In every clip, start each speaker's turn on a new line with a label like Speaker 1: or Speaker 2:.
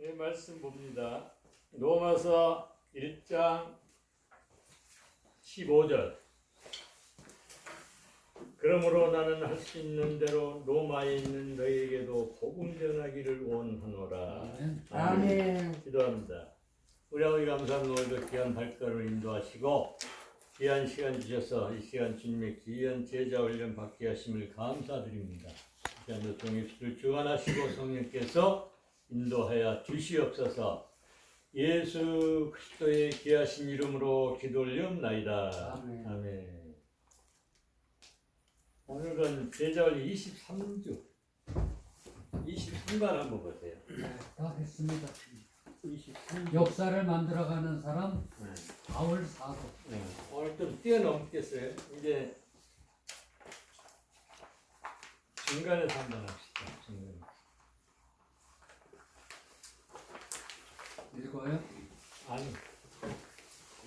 Speaker 1: 네, 말씀 봅니다. 로마서 1장 15절. 그러므로 나는 할 수 있는 대로 로마에 있는 너희에게도 복음 전하기를 원하노라.
Speaker 2: 아멘.
Speaker 1: 기도합니다. 우리 아버지 감사합니다. 오늘도 귀한 발걸음을 인도하시고 귀한 시간 주셔서 이 시간 주님의 귀한 제자 훈련 받게 하심을 감사드립니다. 이 시간도 종입수를 주관하시고 성령께서 인도하여 주시옵소서 예수 그리스도의 귀하신 이름으로 기도 올리옵나이다.
Speaker 2: 아멘.
Speaker 1: 아멘. 오늘은 제자훈련 23주 23반 한번 보세요.
Speaker 2: 다 했습니다.
Speaker 1: 23주
Speaker 2: 역사를 만들어가는 사람
Speaker 1: 네.
Speaker 2: 바울 사도.
Speaker 1: 네, 오늘 좀 뛰어넘겠어요. 이제 중간에서 한번 합시다. 중간에.
Speaker 2: 읽어요.
Speaker 1: 아니,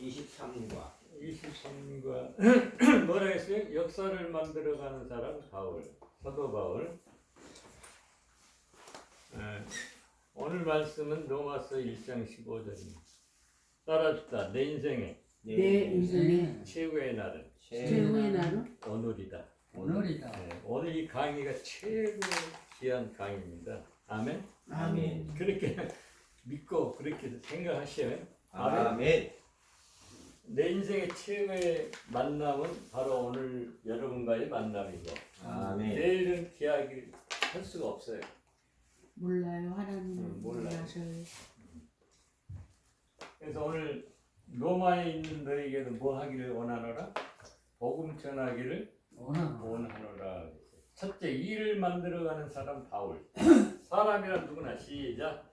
Speaker 3: 23과
Speaker 1: 23과 뭐라 했어요? 역사를 만들어가는 사람 바울, 사도 바울. 네, 오늘 말씀은 로마서 1장 15절입니다. 따라합시다. 내 인생의
Speaker 4: 내 인생의
Speaker 1: 최고의 날은
Speaker 4: 최후의 날은
Speaker 1: 오늘이다.
Speaker 2: 오늘이다.
Speaker 1: 네, 오늘 이 강의가 최고 귀한 강의입니다. 아멘.
Speaker 4: 아멘.
Speaker 1: 그렇게 믿고 그렇게 생각하셔요.
Speaker 3: 아멘
Speaker 1: 내 인생의 최고의 만남은 바로 오늘 여러분과의 만남이고
Speaker 3: 아멘
Speaker 1: 내일은 기약이 할 수가 없어요.
Speaker 4: 몰라요 하나님은
Speaker 1: 음, 몰라요.
Speaker 4: 몰라서요.
Speaker 1: 그래서 오늘 로마에 있는 너에게도 뭐 하기를 원하노라? 복음 전하기를 원하노라. 첫째 일을 만들어가는 사람 바울. 사람이란 누구나 시작.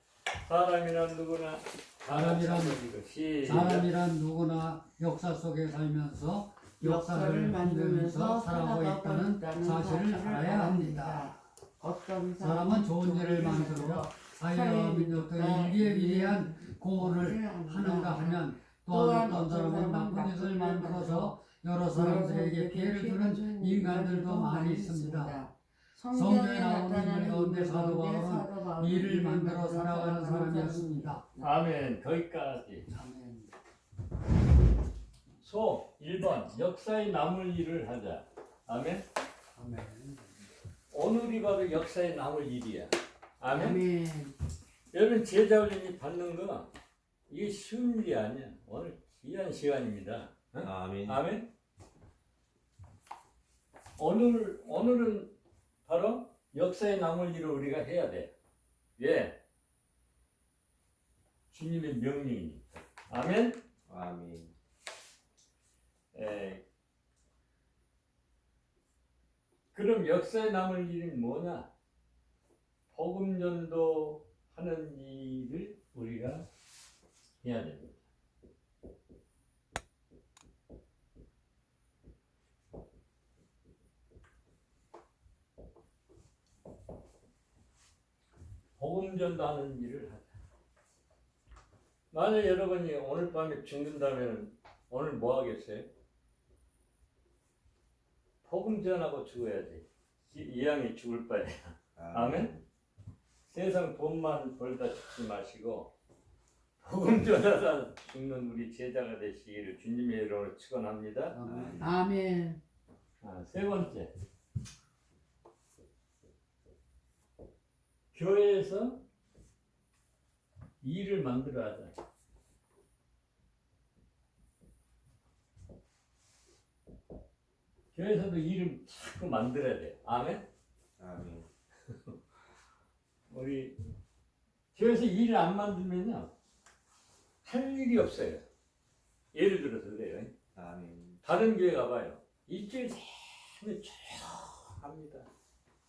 Speaker 1: 사람이란 누구나
Speaker 2: 사람이란
Speaker 1: 시작.
Speaker 2: 사람이란 누구나 역사 속에 살면서 역사를 만들면서 살아가고 있다는 사실을 알아야 합니다.
Speaker 4: 어떤
Speaker 2: 사람은 좋은 일을 만들어 사회와 민족들의 위에 위대한 공헌을 하는가 하면 또한 어떤 사람은 나쁜 짓을 만들어서 여러 사람들에게 피해를 주는 인간들도 많이 있습니다. 성경에 나오는 인물 가운데 사도 바울은 일을 만들어 살아가는 사람이었습니다.
Speaker 1: 아멘. 거기까지.
Speaker 2: 아멘.
Speaker 1: 소 1번 역사에 남을 일을 하자. 아멘.
Speaker 2: 아멘.
Speaker 1: 오늘이 바로 역사에 남을 일이야. 아멘.
Speaker 4: 아멘.
Speaker 1: 여러분 제자 훈련이 받는 거 이게 쉬운 일이 아니야. 오늘 귀한 시간입니다. 어?
Speaker 3: 아멘
Speaker 1: 아멘. 오늘 오늘은 바로 역사에 남을 일을 우리가 해야 돼. 왜? 주님의 명령이니까. 아멘.
Speaker 3: 아멘
Speaker 1: 에, 그럼 역사에 남을 일은 뭐냐? 복음 전도 하는 일을 우리가 해야 됩니다. 복음 전도하는 일을 하자. 만약 여러분이 오늘 밤에 죽는다면 오늘 뭐 하겠어요? 복음 전하고 죽어야지. 이, 이 양이 죽을 바에. 아멘. 세상 돈만 벌다 죽지 마시고 복음 전하다 죽는 우리 제자가 되시기를 주님의 이름으로 축원합니다.
Speaker 2: 아멘.
Speaker 4: 아멘.
Speaker 1: 아, 세 번째. 교회에서 일을 만들어 하자. 교회에서도 일을 자꾸 만들어야 돼. 아멘?
Speaker 3: 아멘
Speaker 1: 우리 교회에서 일을 안 만들면요. 할 일이 없어요. 예를 들어서 그래요.
Speaker 3: 아멘
Speaker 1: 다른 교회 가봐요. 일주일 내내 조용합니다.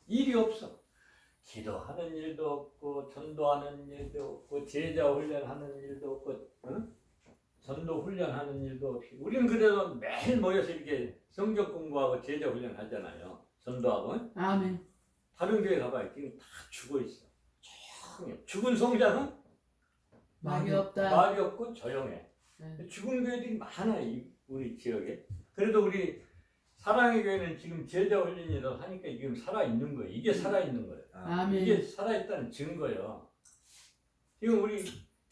Speaker 1: 일이 없어. 기도하는 일도 없고, 전도하는 일도 없고, 제자 훈련하는 일도 없고, 응? 전도 훈련하는 일도 없이. 우리는 그래도 매일 모여서 이렇게 성경 공부하고 제자 훈련 하잖아요. 전도하고. 응?
Speaker 4: 아멘.
Speaker 1: 다른 교회 가봐요. 지금 다 죽어 있어. 조용해. 죽은 성자는
Speaker 4: 말이 없다.
Speaker 1: 말이 없고 조용해.
Speaker 4: 네.
Speaker 1: 죽은 교회들이 많아 이 우리 지역에. 그래도 우리 사랑의 교회는 지금 제자 훈련이라도 하니까 지금 살아 있는 거예요. 이게 살아 있는 거예요.
Speaker 4: 아멘.
Speaker 1: 이게 살아 있다는 증거예요. 지금 우리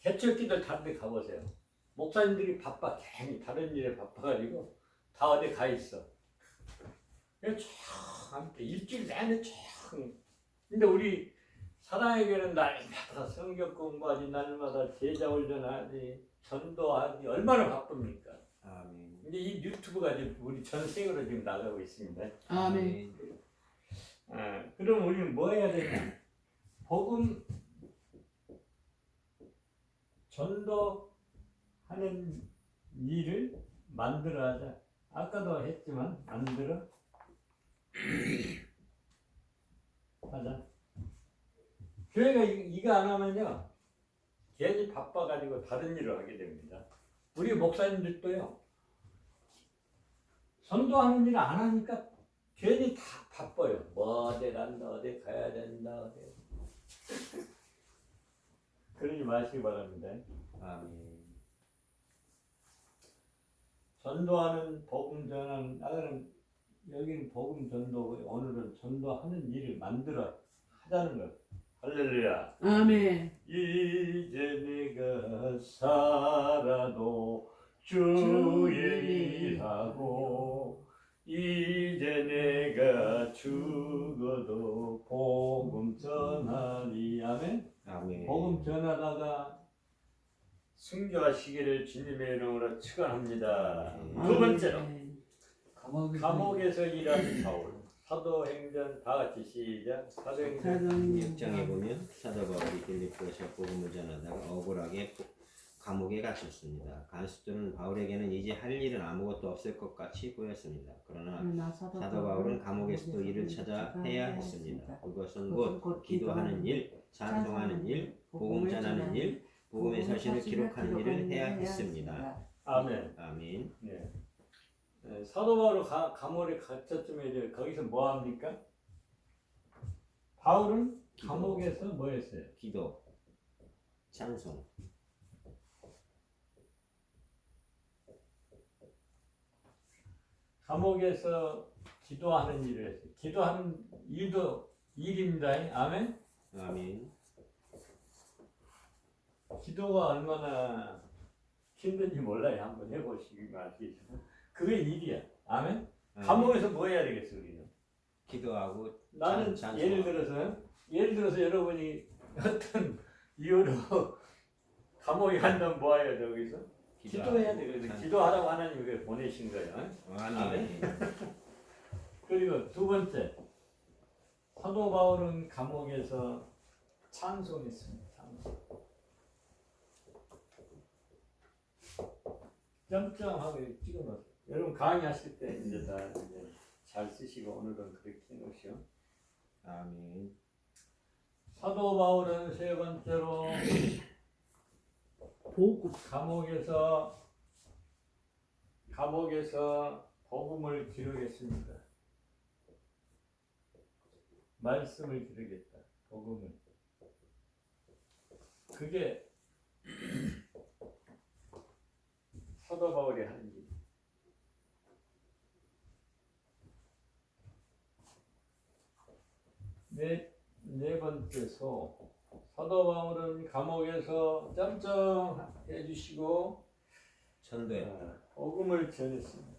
Speaker 1: 개척기들 다른 데 가보세요. 목사님들이 바빠, 괜히 다른 일에 바빠가지고 다 어디 가 있어. 그냥 쫙 함께 일주일 내내 쫙. 근데 우리 사랑에게는 날마다 성경 공부하지, 날마다 제자 훈련하지, 전도하지, 얼마나 바쁩니까?
Speaker 3: 아멘.
Speaker 1: 근데 이 유튜브가 지금 우리 전 세계로 지금 나가고 있습니다.
Speaker 4: 아멘.
Speaker 1: 아, 그럼 우리는 뭐 해야 되냐? 복음 전도하는 일을 만들어 하자. 아까도 했지만 만들어 하자. 교회가 이- 이거 안 하면요. 괜히 바빠가지고 다른 일을 하게 됩니다. 우리 목사님들도요. 전도하는 일을 안 하니까 괜히 다 바빠요. 뭐 어디 간다, 어디 가야 된다, 어디. 그러지 마시기 바랍니다.
Speaker 3: 아멘.
Speaker 1: 전도하는 복음 전하는 나는 여기는 복음 전도고 오늘은 전도하는 일을 만들어 하자는 거. 할렐루야.
Speaker 4: 아멘.
Speaker 1: 이제 내가 살아도 주의 일하고 이제 내가 죽어도 복음 전하리 아멘
Speaker 3: 아멘.
Speaker 1: 복음 전하다가 순교하시기를 주님의 이름으로 축원합니다 두 번째로.
Speaker 2: 감옥에
Speaker 1: 감옥에서 일하는 바울 사도행전 다 같이 시작 사도행전
Speaker 4: 사도행전
Speaker 3: 6장에 보면 사도 바울이 빌립보에서 복음을 전하다가 억울하게 감옥에 갇혔습니다. 간수들은 바울에게는 이제 할 일은 아무것도 없을 것 같이 보였습니다. 그러나
Speaker 4: 그러나
Speaker 3: 사도 바울은 감옥에서도 일을 찾아 해야 했습니다. 그것은 곧 기도하는 일, 찬송하는 일, 복음 전하는 일, 복음의 사실을 기록하는 일을 해야 했습니다.
Speaker 1: 아멘
Speaker 3: 아멘.
Speaker 1: 네. 네, 사도 바울 가, 감옥에 이제 거기서 뭐 합니까? 바울은
Speaker 3: 기도.
Speaker 1: 감옥에서 뭐 했어요?
Speaker 3: 기도, 찬송,
Speaker 1: 감옥에서 기도하는 일을 했어요. 기도하는 일도 일입니다. 아멘.
Speaker 3: 아멘.
Speaker 1: 기도가 얼마나 힘든지 몰라요. 한번 해보시기 바라겠습니다. 그게 일이야. 아멘.
Speaker 3: 아멘.
Speaker 1: 감옥에서 뭐 해야 되겠어 우리는?
Speaker 3: 기도하고
Speaker 1: 나는
Speaker 3: 찬- 찬송하고.
Speaker 1: 예를 들어서 예를 들어서 여러분이 어떤 이유로 감옥에 간다면 뭐 해야 돼 거기서? 기도해야 돼. 그래서. 기도하라고 하나님이 그래 보내신 거예요.
Speaker 3: 아멘.
Speaker 1: 그리고 두 번째 사도 바울은 감옥에서 찬송했습니다. 찬송. 점점하고 찍어놨어요. 여러분 강의하실 때 이제 다 이제 잘 쓰시고 오늘은 그렇게 해놓으시오.
Speaker 3: 아멘.
Speaker 1: 사도 바울은 세 번째로
Speaker 4: 보고
Speaker 1: 감옥에서 감옥에서 복음을 기르겠습니다. 말씀을 기르겠다. 복음을. 그게 사도 바울이 하는 일. 네, 네 번째 소. 사도 바울은 감옥에서 점점 해주시고
Speaker 3: 전도에
Speaker 1: 어, 복음을 전했습니다.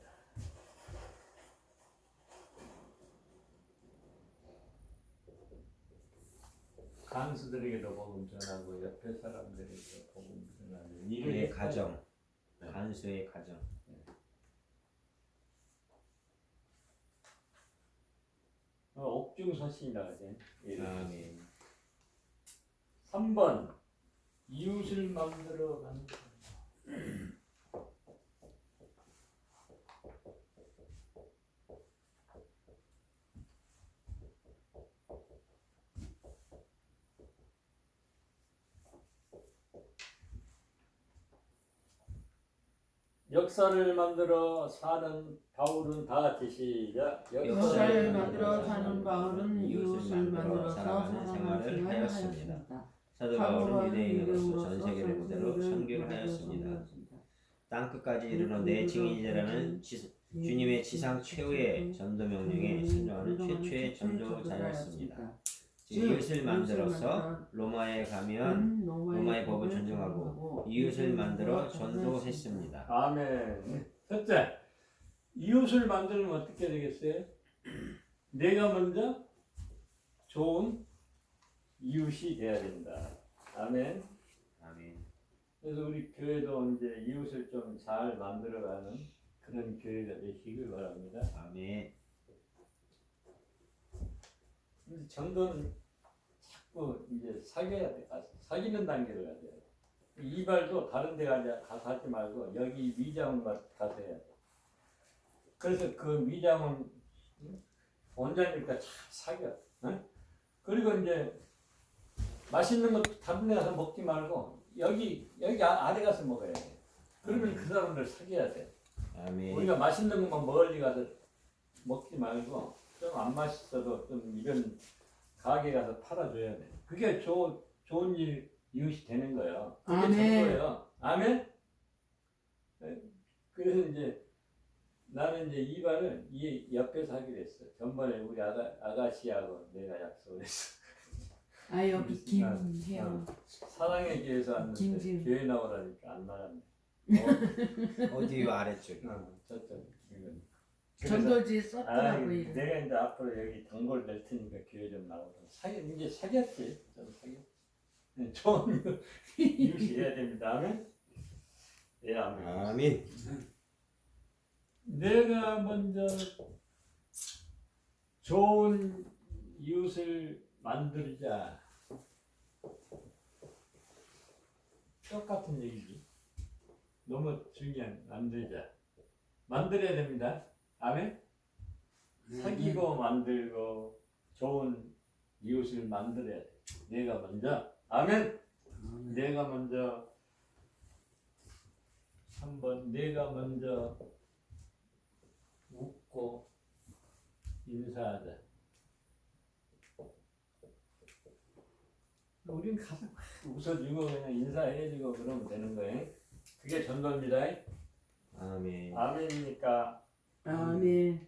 Speaker 1: 간수들에게도 복음 전하고 옆에 사람들에게도 복음 전하는 했어요.
Speaker 3: 가정,
Speaker 1: 네.
Speaker 3: 간수의 가정.
Speaker 1: 어, 옥중 서신이라 하지. 예.
Speaker 3: 아멘.
Speaker 1: 3번 이웃을 만들어 가는 역사를 만들어 사는 바울은 다 같이 시작.
Speaker 4: 역사를 만들어 사는 바울은 이웃을 만들어서 살아가는 생활을 하였습니다.
Speaker 3: 사도 바울은 유대인으로서 전 세계를 무대로 선교를 하였습니다. 땅 끝까지 이르러 내 증인이라는 지- 주님의 지상 최후의 전도 명령에 순종하는 최초의 전도자였습니다. 이웃을 만들어서 로마에 가면 로마의 법을 존중하고 이웃을 만들어 전도했습니다.
Speaker 1: 아멘. 첫째, 이웃을 만들면 어떻게 되겠어요? 내가 먼저 좋은 이웃이 돼야 된다. 아멘.
Speaker 3: 아멘.
Speaker 1: 그래서 우리 교회도 이제 이웃을 좀 잘 만들어가는 그런 교회가 되시길 바랍니다.
Speaker 3: 아멘.
Speaker 1: 근데 전도는 자꾸 이제 사귀어야 돼. 가서 사귀는 단계로 가야 돼. 이발도 다른 데 가지, 가서 하지 말고 여기 위장은 가서 해야 돼. 그래서 그 위장은 원장님과 잘 사귀어. 응? 그리고 이제 맛있는 거 다른 데 가서 먹지 말고 여기 여기 아- 아래 가서 먹어야 돼. 그러면 그 사람들 사귀어야 돼.
Speaker 3: 아멘.
Speaker 1: 우리가 맛있는 것만 멀리 가서 먹지 말고 좀 안 맛있어도 좀 이런 가게 가서 팔아줘야 돼. 그게 조, 좋은 일 이웃이 되는 거예요. 그게
Speaker 4: 아멘.
Speaker 1: 전도예요. 아멘. 네. 그래서 이제 나는 이제 이발을 이 옆에서 하기로 했어. 전번에 우리 아가, 아가씨하고 내가 약속을 했어.
Speaker 4: 아 여기 김혜영
Speaker 1: 사랑의 교회에서 왔는데
Speaker 4: 김지은.
Speaker 1: 교회 나오라니까 안 나갔네. 어,
Speaker 3: 어디 아래쪽에.
Speaker 1: 어, 저쪽 이건. 그래서
Speaker 4: 전도지
Speaker 1: 아,
Speaker 4: 썼더라고 이름.
Speaker 1: 내가 이제 앞으로 여기 단골 낼 테니까 교회 좀 나오라. 사귀 이제 사귀었지. 좀 사귀. 네, 좋은 이웃이 해야 됩니다. 아멘. 예, 아멘.
Speaker 3: 아멘.
Speaker 1: 내가 먼저 좋은 이웃을 만들자. 똑같은 얘기지. 너무 중요한 만들자. 만들어야 됩니다. 아멘. 사귀고 만들고 좋은 이웃을 만들어야 돼. 내가 먼저. 아멘. 내가 먼저 한번 내가 먼저 웃고 인사하자. 우린 가서 막 웃어주고 그냥 인사해주고 그러면 되는 거예요. 그게 전도입니다.
Speaker 3: 아멘.
Speaker 1: 아멘이니까
Speaker 4: 아멘.